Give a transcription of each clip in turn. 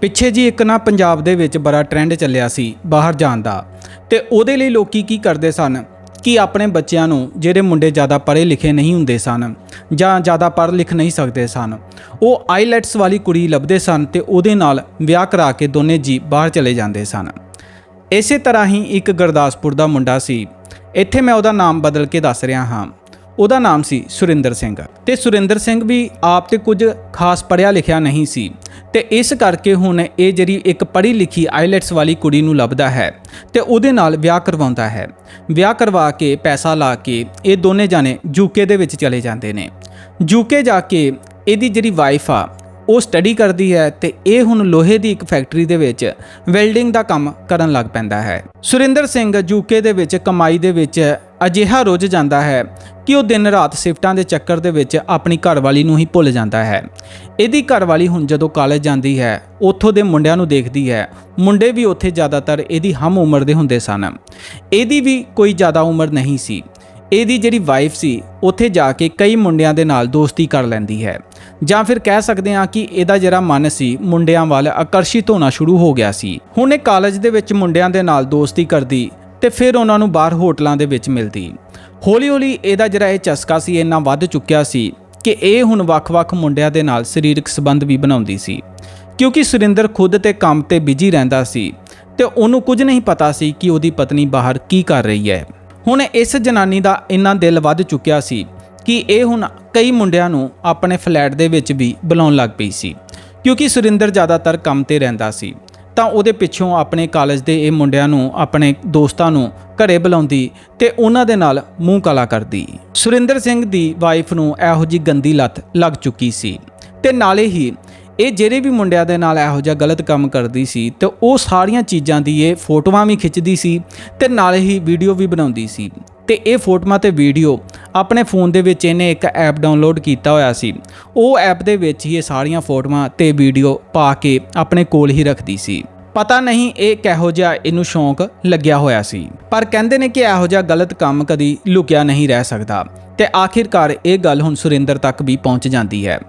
ਪਿੱਛੇ ਜੀ ਇੱਕ ਨਾ ਪੰਜਾਬ ਦੇ ਵਿੱਚ ਬੜਾ ਟ੍ਰੈਂਡ ਚੱਲਿਆ ਸੀ ਬਾਹਰ ਜਾਣ ਦਾ। ਤੇ ਉਹਦੇ ਲਈ ਲੋਕੀ ਕੀ ਕਰਦੇ ਸਨ? ਕਿ ਆਪਣੇ ਬੱਚਿਆਂ ਨੂੰ ਜਿਹੜੇ ਮੁੰਡੇ ਜ਼ਿਆਦਾ ਪੜ੍ਹੇ ਲਿਖੇ ਨਹੀਂ ਹੁੰਦੇ ਸਨ ਜਾਂ ਜ਼ਿਆਦਾ ਪੜ੍ਹ ਲਿਖ ਨਹੀਂ ਸਕਦੇ ਸਨ, ਉਹ ਆਈਲੈਟਸ ਵਾਲੀ ਕੁੜੀ ਲੱਭਦੇ ਸਨ ਤੇ ਉਹਦੇ ਨਾਲ ਵਿਆਹ ਕਰਾ ਕੇ ਦੋਨੇ ਜੀ ਬਾਹਰ ਚਲੇ ਜਾਂਦੇ ਸਨ। ਇਸੇ ਤਰ੍ਹਾਂ ਹੀ ਇੱਕ ਗੁਰਦਾਸਪੁਰ ਦਾ ਮੁੰਡਾ ਸੀ। ਇੱਥੇ ਮੈਂ ਉਹਦਾ ਨਾਮ ਬਦਲ ਕੇ ਦੱਸ ਰਿਹਾ ਹਾਂ। ਉਹਦਾ ਨਾਮ ਸੀ ਸੁਰਿੰਦਰ ਸਿੰਘ। ਤੇ ਸੁਰਿੰਦਰ ਸਿੰਘ ਵੀ ਆਪ ਤੇ ਕੁਝ ਖਾਸ ਪੜਿਆ ਲਿਖਿਆ ਨਹੀਂ ਸੀ। ਤੇ ਇਸ ਕਰਕੇ ਹੁਣ ਇਹ ਜਿਹੜੀ ਇੱਕ ਪੜ੍ਹੀ ਲਿਖੀ ਆਈਲੈਟਸ ਵਾਲੀ ਕੁੜੀ ਨੂੰ ਲੱਭਦਾ ਹੈ ਤੇ ਉਹਦੇ ਨਾਲ ਵਿਆਹ ਕਰਵਾਉਂਦਾ ਹੈ। ਵਿਆਹ ਕਰਵਾ ਕੇ ਪੈਸਾ ਲਾ ਕੇ ਇਹ ਦੋਨੇ ਜਾਣੇ ਯੂਕੇ ਦੇ ਵਿੱਚ ਚਲੇ ਜਾਂਦੇ ਨੇ। ਯੂਕੇ ਜਾ ਕੇ ਇਹਦੀ ਜਿਹੜੀ ਵਾਈਫ ਆ, ਉਹ ਸਟੱਡੀ ਕਰਦੀ ਹੈ ਤੇ ਇਹ ਹੁਣ ਲੋਹੇ ਦੀ ਇੱਕ ਫੈਕਟਰੀ ਦੇ ਵਿੱਚ ਵੈਲਡਿੰਗ ਦਾ ਕੰਮ ਕਰਨ ਲੱਗ ਪੈਂਦਾ ਹੈ। ਸੁਰਿੰਦਰ ਸਿੰਘ ਯੂਕੇ ਦੇ ਵਿੱਚ ਕਮਾਈ ਦੇ ਵਿੱਚ ਅਜਿਹਾ ਰੁੱਝ ਜਾਂਦਾ ਹੈ ਕਿ ਉਹ ਦਿਨ ਰਾਤ ਸ਼ਿਫਟਾਂ ਦੇ ਚੱਕਰ ਦੇ ਵਿੱਚ ਆਪਣੀ ਘਰਵਾਲੀ ਨੂੰ ਹੀ ਭੁੱਲ ਜਾਂਦਾ ਹੈ। ਇਹਦੀ ਘਰਵਾਲੀ ਹੁਣ ਜਦੋਂ ਕਾਲਜ ਜਾਂਦੀ ਹੈ, ਉੱਥੋਂ ਦੇ ਮੁੰਡਿਆਂ ਨੂੰ ਦੇਖਦੀ ਹੈ। ਮੁੰਡੇ ਵੀ ਉੱਥੇ ਜ਼ਿਆਦਾਤਰ ਇਹਦੀ ਹਮ ਉਮਰ ਦੇ ਹੁੰਦੇ ਸਨ। ਇਹਦੀ ਵੀ ਕੋਈ ਜ਼ਿਆਦਾ ਉਮਰ ਨਹੀਂ ਸੀ। ਇਹਦੀ ਜਿਹੜੀ ਵਾਈਫ ਸੀ, ਉੱਥੇ ਜਾ ਕੇ ਕਈ ਮੁੰਡਿਆਂ ਦੇ ਨਾਲ ਦੋਸਤੀ ਕਰ ਲੈਂਦੀ ਹੈ। ਜਾਂ ਫਿਰ ਕਹਿ ਸਕਦੇ ਹਾਂ ਕਿ ਇਹਦਾ ਜਿਹੜਾ ਮਨ ਸੀ, ਮੁੰਡਿਆਂ ਵੱਲ ਆਕਰਸ਼ਿਤ ਹੋਣਾ ਸ਼ੁਰੂ ਹੋ ਗਿਆ ਸੀ। ਹੁਣ ਇਹ ਕਾਲਜ ਦੇ ਵਿੱਚ ਮੁੰਡਿਆਂ ਦੇ ਨਾਲ ਦੋਸਤੀ ਕਰਦੀ ਤੇ ਫਿਰ ਉਹਨਾਂ ਨੂੰ ਬਾਹਰ ਹੋਟਲਾਂ ਦੇ ਵਿੱਚ ਮਿਲਦੀ। ਹੌਲੀ-ਹੌਲੀ ਇਹਦਾ ਜਿਹੜਾ ਇਹ ਚਸਕਾ ਸੀ, ਇੰਨਾ ਵੱਧ ਚੁੱਕਿਆ ਸੀ ਕਿ ਇਹ ਹੁਣ ਵੱਖ-ਵੱਖ ਮੁੰਡਿਆਂ ਦੇ ਨਾਲ ਸਰੀਰਕ ਸੰਬੰਧ ਵੀ ਬਣਾਉਂਦੀ ਸੀ। ਕਿਉਂਕਿ ਸੁਰਿੰਦਰ ਖੁਦ ਤੇ ਕੰਮ ਤੇ ਬਿਜ਼ੀ ਰਹਿੰਦਾ ਸੀ ਤੇ ਉਹਨੂੰ ਕੁਝ ਨਹੀਂ ਪਤਾ ਸੀ ਕਿ ਉਹਦੀ ਪਤਨੀ ਬਾਹਰ ਕੀ ਕਰ ਰਹੀ ਹੈ। ਹੁਣ ਇਸ ਜਨਾਨੀ ਦਾ ਇੰਨਾ ਦਿਲ ਵੱਧ ਚੁੱਕਿਆ ਸੀ ਕਿ ਇਹ ਹੁਣ ਕਈ ਮੁੰਡਿਆਂ ਨੂੰ ਆਪਣੇ ਫਲੈਟ ਦੇ ਵਿੱਚ ਵੀ ਬੁਲਾਉਣ ਲੱਗ ਪਈ ਸੀ। ਕਿਉਂਕਿ ਸੁਰਿੰਦਰ ਜ਼ਿਆਦਾਤਰ ਕੰਮ ਤੇ ਰਹਿੰਦਾ ਸੀ। ਤਾਂ ਉਹਦੇ ਪਿੱਛੋਂ ਆਪਣੇ ਕਾਲਜ ਦੇ ਇਹ ਮੁੰਡਿਆਂ ਨੂੰ, ਆਪਣੇ ਦੋਸਤਾਂ ਨੂੰ ਘਰੇ ਬੁਲਾਉਂਦੀ ਤੇ ਉਹਨਾਂ ਦੇ ਨਾਲ ਮੂੰਹ ਕਾਲਾ ਕਰਦੀ। ਸੁਰਿੰਦਰ ਸਿੰਘ ਦੀ ਵਾਈਫ ਨੂੰ ਇਹੋ ਜੀ ਗੰਦੀ ਲੱਤ ਲੱਗ ਚੁੱਕੀ ਸੀ ਤੇ ਨਾਲੇ ਹੀ ਇਹ ਜਿਹੜੇ ਵੀ ਮੁੰਡਿਆਂ ਦੇ ਨਾਲ ਇਹੋ ਜਿਹਾ ਗਲਤ ਕੰਮ ਕਰਦੀ ਸੀ ਤੇ ਉਹ ਸਾਰੀਆਂ ਚੀਜ਼ਾਂ ਦੀ ਇਹ ਫੋਟੋਆਂ ਵੀ ਖਿੱਚਦੀ ਸੀ ਤੇ ਨਾਲੇ ਹੀ ਵੀਡੀਓ ਵੀ ਬਣਾਉਂਦੀ ਸੀ। ਤੇ ਇਹ ਫੋਟੋਆਂ ਤੇ ਵੀਡੀਓ ਆਪਣੇ ਫੋਨ ਦੇ ਵਿੱਚ ਇਹਨੇ ਇੱਕ ਐਪ ਡਾਊਨਲੋਡ ਕੀਤਾ ਹੋਇਆ ਸੀ। ਉਹ ਐਪ ਦੇ ਵਿੱਚ ਹੀ ਇਹ ਸਾਰੀਆਂ ਫੋਟੋਆਂ ਤੇ ਵੀਡੀਓ ਪਾ ਕੇ ਆਪਣੇ ਕੋਲ ਹੀ ਰੱਖਦੀ ਸੀ। ਪਤਾ ਨਹੀਂ ਇਹ ਕਿਹੋ ਜਿਹਾ ਇਹਨੂੰ ਸ਼ੌਂਕ ਲੱਗਿਆ ਹੋਇਆ ਸੀ। ਪਰ ਕਹਿੰਦੇ ਨੇ ਕਿ ਇਹੋ ਜਿਹਾ ਗਲਤ ਕੰਮ ਕਦੀ ਲੁਕਿਆ ਨਹੀਂ ਰਹਿ ਸਕਦਾ ਤੇ ਆਖਿਰਕਾਰ ਇਹ ਗੱਲ ਹੁਣ ਸੁਰਿੰਦਰ ਤੱਕ ਵੀ ਪਹੁੰਚ ਜਾਂਦੀ ਹੈ।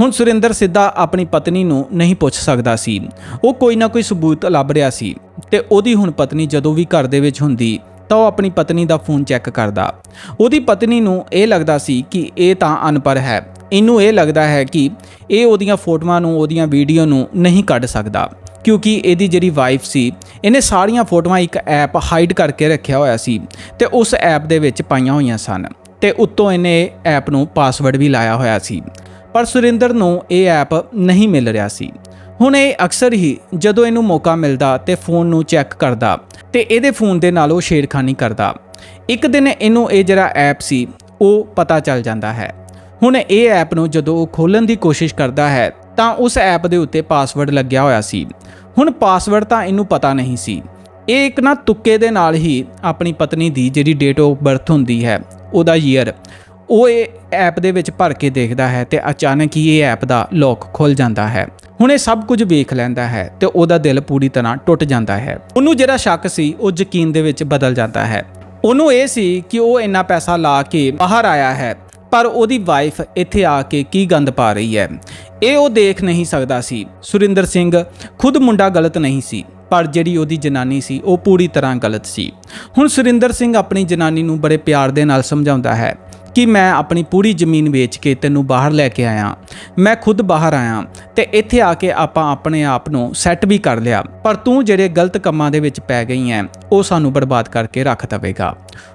ਹੁਣ ਸੁਰਿੰਦਰ ਸਿੱਧਾ ਆਪਣੀ ਪਤਨੀ ਨੂੰ ਨਹੀਂ ਪੁੱਛ ਸਕਦਾ ਸੀ। ਉਹ ਕੋਈ ਨਾ ਕੋਈ ਸਬੂਤ ਲੱਭ ਰਿਹਾ ਸੀ ਤੇ ਉਹਦੀ ਹੁਣ ਪਤਨੀ ਜਦੋਂ ਵੀ ਘਰ ਦੇ ਵਿੱਚ ਹੁੰਦੀ ਤਾਂ ਉਹ ਆਪਣੀ ਪਤਨੀ ਦਾ ਫੋਨ ਚੈੱਕ ਕਰਦਾ। ਉਹਦੀ ਪਤਨੀ ਨੂੰ ਇਹ ਲੱਗਦਾ ਸੀ ਕਿ ਇਹ ਤਾਂ ਅਨਪੜ੍ਹ ਹੈ। ਇਹਨੂੰ ਇਹ ਲੱਗਦਾ ਹੈ ਕਿ ਇਹ ਉਹਦੀਆਂ ਫੋਟੋਆਂ ਨੂੰ, ਉਹਦੀਆਂ ਵੀਡੀਓ ਨੂੰ ਨਹੀਂ ਕੱਢ ਸਕਦਾ। ਕਿਉਂਕਿ ਇਹਦੀ ਜਿਹੜੀ ਵਾਈਫ ਸੀ, ਇਹਨੇ ਸਾਰੀਆਂ ਫੋਟੋਆਂ ਇੱਕ ਐਪ ਹਾਈਡ ਕਰਕੇ ਰੱਖਿਆ ਹੋਇਆ ਸੀ ਤੇ ਉਸ ਐਪ ਦੇ ਵਿੱਚ ਪਾਈਆਂ ਹੋਈਆਂ ਸਨ ਤੇ ਉੱਤੋਂ ਇਹਨੇ ਐਪ ਨੂੰ ਪਾਸਵਰਡ ਵੀ ਲਾਇਆ ਹੋਇਆ ਸੀ। ਪਰ ਸੁਰਿੰਦਰ ਨੂੰ ਇਹ ਐਪ ਨਹੀਂ ਮਿਲ ਰਿਹਾ ਸੀ। ਹੁਣ ਇਹ ਅਕਸਰ ਹੀ ਜਦੋਂ ਇਹਨੂੰ ਮੌਕਾ ਮਿਲਦਾ ਤੇ ਫੋਨ ਨੂੰ ਚੈੱਕ ਕਰਦਾ ਤੇ ਇਹਦੇ ਫੋਨ ਦੇ ਨਾਲ ਉਹ ਛੇੜਖਾਨੀ ਕਰਦਾ। ਇੱਕ ਦਿਨ ਇਹਨੂੰ ਇਹ ਜਿਹੜਾ ਐਪ ਸੀ, ਉਹ ਪਤਾ ਚੱਲ ਜਾਂਦਾ ਹੈ। ਹੁਣ ਇਹ ਐਪ ਨੂੰ ਜਦੋਂ ਉਹ ਖੋਲਣ ਦੀ ਕੋਸ਼ਿਸ਼ ਕਰਦਾ ਹੈ, ਤਾਂ ਉਸ ਐਪ ਦੇ ਉੱਤੇ ਪਾਸਵਰਡ ਲੱਗਿਆ ਹੋਇਆ ਸੀ। ਹੁਣ ਪਾਸਵਰਡ ਤਾਂ ਇਹਨੂੰ ਪਤਾ ਨਹੀਂ ਸੀ। ਇਹ ਇੱਕ ਨਾ ਤੁੱਕੇ ਦੇ ਨਾਲ ਹੀ ਆਪਣੀ ਪਤਨੀ ਦੀ ਜਿਹੜੀ ਡੇਟ ਆਫ ਬਰਥ ਹੁੰਦੀ ਹੈ, ਉਹਦਾ ਈਅਰ ਉਹ ਇਹ ਐਪ ਦੇ ਵਿੱਚ ਭਰ ਕੇ ਦੇਖਦਾ ਹੈ ਤੇ ਅਚਾਨਕ ਹੀ ਇਹ ਐਪ ਦਾ ਲੌਕ ਖੁੱਲ ਜਾਂਦਾ ਹੈ। ਹੁਣ ਇਹ ਸਭ ਕੁਝ ਵੇਖ ਲੈਂਦਾ ਹੈ ਤੇ ਉਹਦਾ ਦਿਲ ਪੂਰੀ ਤਰ੍ਹਾਂ ਟੁੱਟ ਜਾਂਦਾ ਹੈ। ਉਹਨੂੰ ਜਿਹੜਾ ਸ਼ੱਕ ਸੀ, ਉਹ ਯਕੀਨ ਦੇ ਵਿੱਚ ਬਦਲ ਜਾਂਦਾ ਹੈ। ਉਹਨੂੰ ਇਹ ਸੀ ਕਿ ਉਹ ਇੰਨਾ ਪੈਸਾ ਲਾ ਕੇ ਬਾਹਰ ਆਇਆ ਹੈ, ਪਰ ਉਹਦੀ ਵਾਈਫ ਇੱਥੇ ਆ ਕੇ ਕੀ ਗੰਦ ਪਾ ਰਹੀ ਹੈ। ਇਹ ਉਹ ਦੇਖ ਨਹੀਂ ਸਕਦਾ ਸੀ। ਸੁਰਿੰਦਰ ਸਿੰਘ ਖੁਦ ਮੁੰਡਾ ਗਲਤ ਨਹੀਂ ਸੀ, ਪਰ ਜਿਹੜੀ ਉਹਦੀ ਜਨਾਨੀ ਸੀ, ਉਹ ਪੂਰੀ ਤਰ੍ਹਾਂ ਗਲਤ ਸੀ। ਹੁਣ ਸੁਰਿੰਦਰ ਸਿੰਘ ਆਪਣੀ ਜਨਾਨੀ ਨੂੰ ਬੜੇ ਪਿਆਰ ਦੇ ਨਾਲ ਸਮਝਾਉਂਦਾ ਹੈ। ਕਿ ਮੈਂ ਆਪਣੀ ਪੂਰੀ ਜ਼ਮੀਨ ਵੇਚ ਕੇ ਤੈਨੂੰ ਬਾਹਰ ਲੈ ਕੇ ਆਇਆ। ਮੈਂ ਖੁਦ ਬਾਹਰ ਆਇਆ ਤੇ ਇੱਥੇ ਆ ਕੇ ਆਪਾਂ ਆਪਣੇ ਆਪ ਨੂੰ ਸੈੱਟ ਵੀ ਕਰ ਲਿਆ। ਪਰ ਤੂੰ ਜਿਹੜੇ ਗਲਤ ਕੰਮਾਂ ਦੇ ਵਿੱਚ ਪੈ ਗਈ ਐ ਉਹ ਸਾਨੂੰ ਬਰਬਾਦ ਕਰਕੇ ਰੱਖ ਦਵੇਗਾ।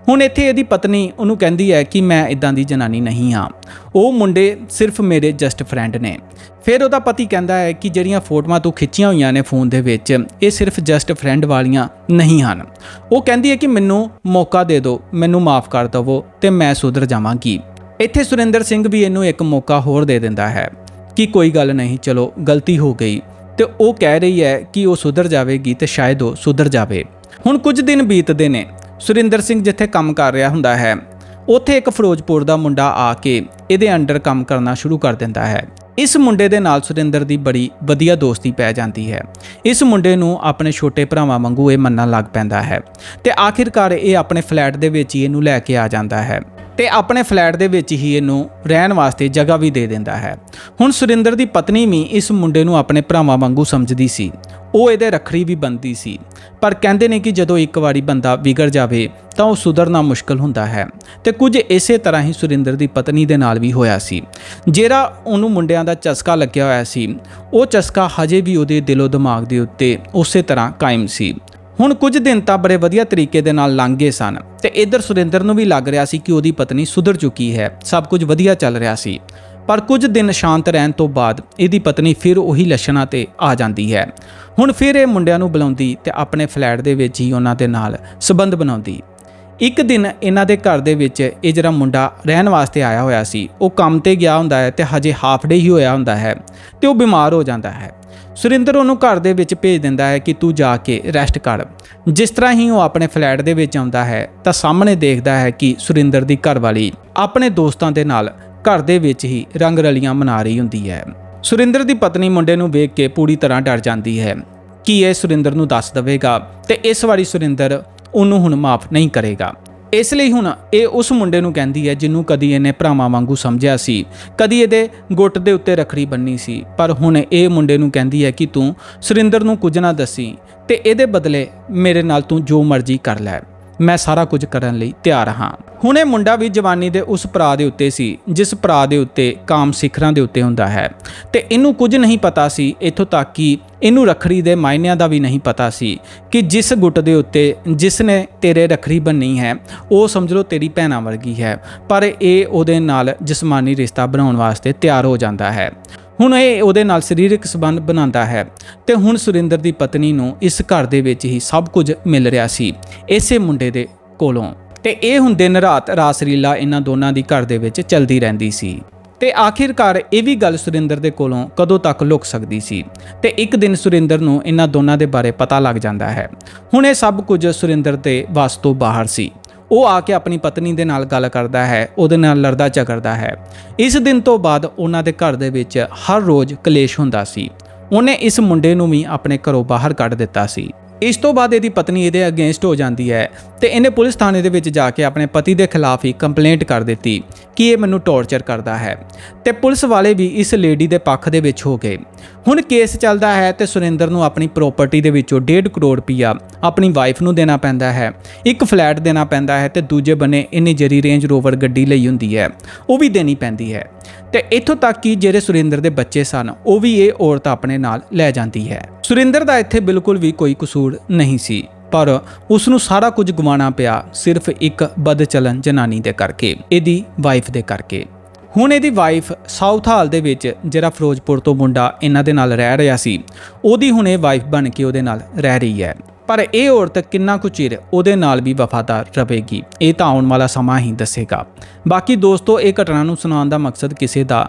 ਹੁਣ ਇੱਥੇ ਇਹਦੀ ਪਤਨੀ ਉਹਨੂੰ ਕਹਿੰਦੀ ਹੈ ਕਿ ਮੈਂ ਇਦਾਂ ਦੀ ਜਨਾਨੀ ਨਹੀਂ ਹਾਂ। ਉਹ ਮੁੰਡੇ ਸਿਰਫ ਮੇਰੇ ਜਸਟ ਫਰੈਂਡ ਨੇ। ਫਿਰ ਉਹਦਾ ਪਤੀ ਕਹਿੰਦਾ ਹੈ ਕਿ ਜਿਹੜੀਆਂ ਫੋਟੋਆਂ ਤੂੰ ਖਿੱਚੀਆਂ ਹੋਈਆਂ ਨੇ ਫੋਨ ਦੇ ਵਿੱਚ, ਇਹ ਸਿਰਫ ਜਸਟ ਫਰੈਂਡ ਵਾਲੀਆਂ ਨਹੀਂ ਹਨ। ਉਹ ਕਹਿੰਦੀ ਹੈ ਕਿ ਮੈਨੂੰ ਮੌਕਾ ਦੇ ਦਿਓ, ਮੈਨੂੰ ਮਾਫ ਕਰ ਦਵੋ ਤੇ ਮੈਂ ਸੁਧਰ ਜਾਵਾਂਗੀ। ਇੱਥੇ ਸੁਰਿੰਦਰ ਸਿੰਘ ਵੀ ਇਹਨੂੰ ਇੱਕ ਮੌਕਾ ਹੋਰ ਦੇ ਦਿੰਦਾ ਹੈ ਕਿ ਕੋਈ ਗੱਲ ਨਹੀਂ, ਚਲੋ ਗਲਤੀ ਹੋ ਗਈ ਤੇ ਉਹ ਕਹਿ ਰਹੀ ਹੈ ਕਿ ਉਹ ਸੁਧਰ ਜਾਵੇਗੀ ਤੇ ਸ਼ਾਇਦ ਉਹ ਸੁਧਰ ਜਾਵੇ। ਹੁਣ ਕੁਝ ਦਿਨ ਬੀਤਦੇ ਨੇ ਸੁਰਿੰਦਰ ਸਿੰਘ ਜਿੱਥੇ ਕੰਮ ਕਰ ਰਿਹਾ ਹੁੰਦਾ ਹੈ, ਉੱਥੇ ਇੱਕ ਫਿਰੋਜ਼ਪੁਰ ਦਾ ਮੁੰਡਾ ਆ ਕੇ ਇਹਦੇ ਅੰਡਰ ਕੰਮ ਕਰਨਾ ਸ਼ੁਰੂ ਕਰ ਦਿੰਦਾ ਹੈ। ਇਸ ਮੁੰਡੇ ਦੇ ਨਾਲ ਸੁਰਿੰਦਰ ਦੀ ਬੜੀ ਵਧੀਆ ਦੋਸਤੀ ਪੈ ਜਾਂਦੀ ਹੈ। ਇਸ ਮੁੰਡੇ ਨੂੰ ਆਪਣੇ ਛੋਟੇ ਭਰਾਵਾਂ ਵਾਂਗੂ ਇਹ ਮੰਨਣ ਲੱਗ ਪੈਂਦਾ ਹੈ ਤੇ ਆਖਿਰਕਾਰ ਇਹ ਆਪਣੇ ਫਲੈਟ ਦੇ ਵਿੱਚ ਹੀ ਇਹਨੂੰ ਲੈ ਕੇ ਆ ਜਾਂਦਾ ਹੈ। ਤੇ ਆਪਣੇ ਫਲੈਟ ਦੇ ਵਿੱਚ ਹੀ ਇਹਨੂੰ ਰਹਿਣ ਵਾਸਤੇ ਜਗ੍ਹਾ ਵੀ ਦੇ ਦਿੰਦਾ ਹੈ। ਹੁਣ ਸੁਰਿੰਦਰ ਦੀ ਪਤਨੀ ਵੀ ਇਸ ਮੁੰਡੇ ਨੂੰ ਆਪਣੇ ਭਰਾਵਾਂ ਵਾਂਗੂ ਸਮਝਦੀ ਸੀ। ਉਹ ਇਹਦੇ ਰੱਖੜੀ ਵੀ ਬੰਦੀ ਸੀ। ਪਰ ਕਹਿੰਦੇ ਨੇ ਕਿ ਜਦੋਂ ਇੱਕ ਵਾਰੀ ਬੰਦਾ ਵਿਗੜ ਜਾਵੇ, ਤਾਂ ਉਹ ਸੁਧਰਨਾ ਮੁਸ਼ਕਲ ਹੁੰਦਾ ਹੈ। ਤੇ ਕੁਝ ਇਸੇ ਤਰ੍ਹਾਂ ਹੀ ਸੁਰਿੰਦਰ ਦੀ ਪਤਨੀ ਦੇ ਨਾਲ ਵੀ ਹੋਇਆ ਸੀ। ਜਿਹੜਾ ਉਹਨੂੰ ਮੁੰਡਿਆਂ ਦਾ ਚਸਕਾ ਲੱਗਿਆ ਹੋਇਆ ਸੀ, ਉਹ ਚਸਕਾ ਹਜੇ ਵੀ ਉਹਦੇ ਦਿਲੋਂ ਦਿਮਾਗ ਦੇ ਉੱਤੇ ਉਸੇ ਤਰ੍ਹਾਂ ਕਾਇਮ ਸੀ। ਹੁਣ ਕੁਝ ਦਿਨ ਤਾਂ ਬੜੇ ਵਧੀਆ ਤਰੀਕੇ ਦੇ ਨਾਲ ਲੰਘ ਗਏ ਸਨ ਤੇ ਇਧਰ ਸੁਰਿੰਦਰ ਨੂੰ ਵੀ ਲੱਗ ਰਿਹਾ ਸੀ ਕਿ ਉਹਦੀ ਪਤਨੀ ਸੁਧਰ ਚੁੱਕੀ ਹੈ, ਸਭ ਕੁਝ ਵਧੀਆ ਚੱਲ ਰਿਹਾ ਸੀ। ਪਰ ਕੁਝ ਦਿਨ ਸ਼ਾਂਤ ਰਹਿਣ ਤੋਂ ਬਾਅਦ ਇਹਦੀ ਪਤਨੀ ਫਿਰ ਉਹੀ ਲੱਛਣਾਂ ਤੇ ਆ ਜਾਂਦੀ ਹੈ। ਹੁਣ ਫਿਰ ਇਹ ਮੁੰਡਿਆਂ ਨੂੰ ਬੁਲਾਉਂਦੀ ਤੇ ਆਪਣੇ ਫਲੈਟ ਦੇ ਵਿੱਚ ਹੀ ਉਹਨਾਂ ਦੇ ਨਾਲ ਸਬੰਧ ਬਣਾਉਂਦੀ। ਇੱਕ ਦਿਨ ਇਹਨਾਂ ਦੇ ਘਰ ਦੇ ਵਿੱਚ ਇਹ ਜਿਹੜਾ ਮੁੰਡਾ ਰਹਿਣ ਵਾਸਤੇ ਆਇਆ ਹੋਇਆ ਸੀ, ਉਹ ਕੰਮ ਤੇ ਗਿਆ ਹੁੰਦਾ ਹੈ ਤੇ ਹਜੇ ਹਾਫ ਡੇ ਹੀ ਹੋਇਆ ਹੁੰਦਾ ਹੈ ਤੇ ਉਹ ਬਿਮਾਰ ਹੋ ਜਾਂਦਾ ਹੈ। ਸੁਰਿੰਦਰ ਉਹਨੂੰ ਘਰ ਦੇ ਵਿੱਚ ਭੇਜ ਦਿੰਦਾ ਹੈ ਕਿ ਤੂੰ ਜਾ ਕੇ ਰੈਸਟ ਕਰ। ਜਿਸ ਤਰ੍ਹਾਂ ਹੀ ਉਹ ਆਪਣੇ ਫਲੈਟ ਦੇ ਵਿੱਚ ਆਉਂਦਾ ਹੈ, ਤਾਂ ਸਾਹਮਣੇ ਦੇਖਦਾ ਹੈ ਕਿ ਸੁਰਿੰਦਰ ਦੀ ਘਰਵਾਲੀ ਆਪਣੇ ਦੋਸਤਾਂ ਦੇ ਨਾਲ ਘਰ ਦੇ ਵਿੱਚ ਹੀ ਰੰਗ ਰਲੀਆਂ ਮਨਾ ਰਹੀ ਹੁੰਦੀ ਹੈ। ਸੁਰਿੰਦਰ ਦੀ ਪਤਨੀ ਮੁੰਡੇ ਨੂੰ ਵੇਖ ਕੇ ਪੂਰੀ ਤਰ੍ਹਾਂ ਡਰ ਜਾਂਦੀ ਹੈ ਕਿ ਇਹ ਸੁਰਿੰਦਰ ਨੂੰ ਦੱਸ ਦੇਵੇਗਾ ਤੇ ਇਸ ਵਾਰੀ ਸੁਰਿੰਦਰ ਉਹਨੂੰ ਹੁਣ ਮਾਫ ਨਹੀਂ ਕਰੇਗਾ। ਇਸ ਲਈ ਹੁਣ ਇਹ ਉਸ ਮੁੰਡੇ ਨੂੰ ਕਹਿੰਦੀ ਹੈ ਜਿਹਨੂੰ ਕਦੀ ਇਹਨੇ ਭਰਾਵਾਂ ਵਾਂਗੂ ਸਮਝਿਆ ਸੀ। ਕਦੀ ਇਹਦੇ ਗੁੱਟ ਦੇ ਉੱਤੇ ਰਖੜੀ ਬੰਨੀ ਸੀ। ਪਰ ਹੁਣ ਇਹ ਮੁੰਡੇ ਨੂੰ ਕਹਿੰਦੀ ਹੈ ਕਿ ਤੂੰ ਸੁਰਿੰਦਰ ਨੂੰ ਕੁਝ ਨਾ ਦੱਸੀ ਤੇ ਇਹਦੇ ਬਦਲੇ ਮੇਰੇ ਨਾਲ ਤੂੰ ਜੋ ਮਰਜ਼ੀ ਕਰ ਲੈ। ਮੈਂ ਸਾਰਾ ਕੁਝ ਕਰਨ ਲਈ ਤਿਆਰ ਹਾਂ। ਹੁਣ ਇਹ ਮੁੰਡਾ ਵੀ ਜਵਾਨੀ ਦੇ ਉਸ ਭਰਾ ਦੇ ਉੱਤੇ ਸੀ, ਜਿਸ ਭਰਾ ਦੇ ਉੱਤੇ ਕਾਮ ਸਿਖਰਾਂ ਦੇ ਉੱਤੇ ਹੁੰਦਾ ਹੈ। ਤੇ ਇਹਨੂੰ ਕੁਝ ਨਹੀਂ ਪਤਾ ਸੀ, ਇਥੋਂ ਤੱਕ ਕਿ ਇਹਨੂੰ ਰਖੜੀ ਦੇ ਮਾਇਨਿਆਂ ਦਾ ਵੀ ਨਹੀਂ ਪਤਾ ਸੀ ਕਿ ਜਿਸ ਗੁੱਟ ਦੇ ਉੱਤੇ ਜਿਸ ਨੇ ਤੇਰੇ ਰਖੜੀ ਬੰਨੀ ਹੈ, ਉਹ ਸਮਝ ਲਓ ਤੇਰੀ ਭੈਣਾ ਵਰਗੀ ਹੈ। ਪਰ ਇਹ ਉਹਦੇ ਨਾਲ ਜਿਸਮਾਨੀ ਰਿਸ਼ਤਾ ਬਣਾਉਣ ਵਾਸਤੇ ਤਿਆਰ ਹੋ ਜਾਂਦਾ ਹੈ। ਹੁਣ ਇਹ ਉਹਦੇ ਨਾਲ ਸਰੀਰਕ ਸੰਬੰਧ ਬਣਾਉਂਦਾ ਹੈ ਤੇ ਹੁਣ ਸੁਰਿੰਦਰ ਦੀ ਪਤਨੀ ਨੂੰ ਇਸ ਘਰ ਦੇ ਵਿੱਚ ਹੀ ਸਭ ਕੁਝ ਮਿਲ ਰਿਹਾ ਸੀ, ਇਸੇ ਮੁੰਡੇ ਦੇ ਕੋਲੋਂ। ਤੇ ਇਹ ਹੁਣ ਦਿਨ ਰਾਤ ਰਾਸਲੀਲਾ ਇਹਨਾਂ ਦੋਨਾਂ ਦੀ ਘਰ ਦੇ ਵਿੱਚ ਚਲਦੀ ਰਹਿੰਦੀ ਸੀ। ਤੇ ਆਖਿਰਕਾਰ ਇਹ ਵੀ ਗੱਲ ਸੁਰਿੰਦਰ ਦੇ ਕੋਲੋਂ ਕਦੋਂ ਤੱਕ ਲੁਕ ਸਕਦੀ ਸੀ? ਤੇ ਇੱਕ ਦਿਨ ਸੁਰਿੰਦਰ ਨੂੰ ਇਹਨਾਂ ਦੋਨਾਂ ਦੇ ਬਾਰੇ ਪਤਾ ਲੱਗ ਜਾਂਦਾ ਹੈ। ਹੁਣ ਇਹ ਸਭ ਕੁਝ ਸੁਰਿੰਦਰ ਦੇ ਵੱਸ ਤੋਂ ਬਾਹਰ ਸੀ। ਉਹ ਆ ਕੇ ਆਪਣੀ ਪਤਨੀ ਦੇ ਨਾਲ ਗੱਲ ਕਰਦਾ ਹੈ, ਉਹਦੇ ਨਾਲ ਲੜਦਾ ਝਗੜਦਾ ਹੈ। ਇਸ ਦਿਨ ਤੋਂ ਬਾਅਦ ਉਹਨਾਂ ਦੇ ਘਰ ਦੇ ਵਿੱਚ ਹਰ ਰੋਜ਼ ਕਲੇਸ਼ ਹੁੰਦਾ ਸੀ। ਉਹਨੇ ਇਸ ਮੁੰਡੇ ਨੂੰ ਵੀ ਆਪਣੇ ਘਰੋਂ ਬਾਹਰ ਕੱਢ ਦਿੱਤਾ ਸੀ। ਇਸ ਤੋਂ ਬਾਅਦ ਇਹਦੀ ਪਤਨੀ ਇਹਦੇ ਅਗੇਂਸਟ ਹੋ ਜਾਂਦੀ ਹੈ ਤੇ ਇਹਨੇ ਪੁਲਿਸ ਥਾਣੇ ਦੇ ਵਿੱਚ ਜਾ ਕੇ ਆਪਣੇ ਪਤੀ ਦੇ ਖਿਲਾਫ ਹੀ ਕੰਪਲੇਂਟ ਕਰ ਦਿੱਤੀ ਕਿ ਇਹ ਮੈਨੂੰ ਟੌਰਚਰ ਕਰਦਾ ਹੈ ਤੇ ਪੁਲਿਸ ਵਾਲੇ ਵੀ ਇਸ ਲੇਡੀ ਦੇ ਪੱਖ ਦੇ ਵਿੱਚ ਹੋ ਗਏ। ਹੁਣ ਕੇਸ ਚੱਲਦਾ ਹੈ ਤੇ ਸੁਰਿੰਦਰ ਨੂੰ ਆਪਣੀ ਪ੍ਰਾਪਰਟੀ ਦੇ ਵਿੱਚੋਂ 1.5 ਕਰੋੜ ਰੁਪਈਆ ਆਪਣੀ ਵਾਈਫ ਨੂੰ ਦੇਣਾ ਪੈਂਦਾ ਹੈ। ਇੱਕ ਫਲੈਟ ਦੇਣਾ ਪੈਂਦਾ ਹੈ ਤੇ ਦੂਜੇ ਬੰਨੇ ਇੰਨੀ ਜਰੀ ਰੇਂਜ ਰੋਵਰ ਗੱਡੀ ਲਈ ਹੁੰਦੀ ਹੈ। ਉਹ ਵੀ ਦੇਣੀ ਪੈਂਦੀ ਹੈ। ਤੇ ਇੱਥੋਂ ਤੱਕ ਕਿ ਜਿਹੜੇ ਸੁਰਿੰਦਰ ਦੇ ਬੱਚੇ ਸਨ, ਉਹ ਵੀ ਇਹ ਔਰਤ ਆਪਣੇ ਨਾਲ ਲੈ ਜਾਂਦੀ ਹੈ। ਸੁਰਿੰਦਰ ਦਾ ਇੱਥੇ ਬਿਲਕੁਲ ਵੀ ਕੋਈ ਕਸੂਰ ਨਹੀਂ ਸੀ, ਪਰ ਉਸ ਨੂੰ ਸਾਰਾ ਕੁਝ ਗਵਾਉਣਾ ਪਿਆ ਸਿਰਫ ਇੱਕ ਬਦਚਲਨ ਜਨਾਨੀ ਦੇ ਕਰਕੇ, ਇਹਦੀ ਵਾਈਫ ਦੇ ਕਰਕੇ। ਹੁਣ ਇਹਦੀ ਵਾਈਫ ਸਾਊਥ ਹਾਲ ਦੇ ਵਿੱਚ ਜਿਹੜਾ ਫਿਰੋਜ਼ਪੁਰ ਤੋਂ ਮੁੰਡਾ ਇਹਨਾਂ ਦੇ ਨਾਲ ਰਹਿ ਰਿਹਾ ਸੀ, ਉਹਦੀ ਹੁਣ ਇਹ ਵਾਈਫ ਬਣ ਕੇ ਉਹਦੇ ਨਾਲ ਰਹਿ ਰਹੀ ਹੈ। ਪਰ ਇਹ ਔਰਤ ਕਿੰਨਾ ਕੁ ਚਿਰ ਉਹਦੇ ਨਾਲ ਵੀ ਵਫਾਦਾਰ ਰਹੇਗੀ, ਇਹ ਤਾਂ ਆਉਣ ਵਾਲਾ ਸਮਾਂ ਹੀ ਦੱਸੇਗਾ। ਬਾਕੀ ਦੋਸਤੋ, ਇਹ ਘਟਨਾ ਨੂੰ ਸੁਣਾਉਣ ਦਾ ਮਕਸਦ ਕਿਸੇ ਦਾ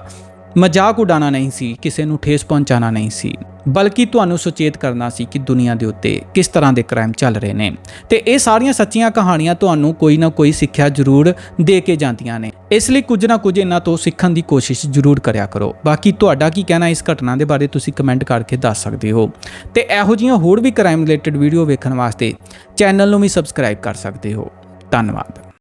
ਮਜ਼ਾਕ ਉਡਾਉਣਾ ਨਹੀਂ ਸੀ, ਕਿਸੇ ਨੂੰ ਠੇਸ ਪਹੁੰਚਾਉਣਾ ਨਹੀਂ ਸੀ, ਬਲਕਿ ਤੁਹਾਨੂੰ ਸੁਚੇਤ ਕਰਨਾ ਸੀ ਕਿ ਦੁਨੀਆ ਦੇ ਉੱਤੇ ਕਿਸ ਤਰ੍ਹਾਂ ਦੇ ਕ੍ਰਾਈਮ ਚੱਲ ਰਹੇ ਨੇ। ਤੇ ਇਹ ਸਾਰੀਆਂ ਸੱਚੀਆਂ ਕਹਾਣੀਆਂ ਤੁਹਾਨੂੰ ਕੋਈ ਨਾ ਕੋਈ ਸਿੱਖਿਆ ਜ਼ਰੂਰ ਦੇ ਕੇ ਜਾਂਦੀਆਂ ਨੇ। ਇਸ ਲਈ ਕੁਝ ਨਾ ਕੁਝ ਇਹਨਾਂ ਤੋਂ ਸਿੱਖਣ ਦੀ ਕੋਸ਼ਿਸ਼ ਜ਼ਰੂਰ ਕਰਿਆ ਕਰੋ। ਬਾਕੀ ਤੁਹਾਡਾ ਕੀ ਕਹਿਣਾ ਇਸ ਘਟਨਾ ਦੇ ਬਾਰੇ ਤੁਸੀਂ ਕਮੈਂਟ ਕਰਕੇ ਦੱਸ ਸਕਦੇ ਹੋ। ਤੇ ਇਹੋ ਜਿਹੀਆਂ ਹੋਰ ਵੀ ਕ੍ਰਾਈਮ ਰਿਲੇਟਡ ਵੀਡੀਓ ਵੇਖਣ ਵਾਸਤੇ ਚੈਨਲ ਨੂੰ ਵੀ ਸਬਸਕ੍ਰਾਈਬ ਕਰ ਸਕਦੇ ਹੋ। ਧੰਨਵਾਦ।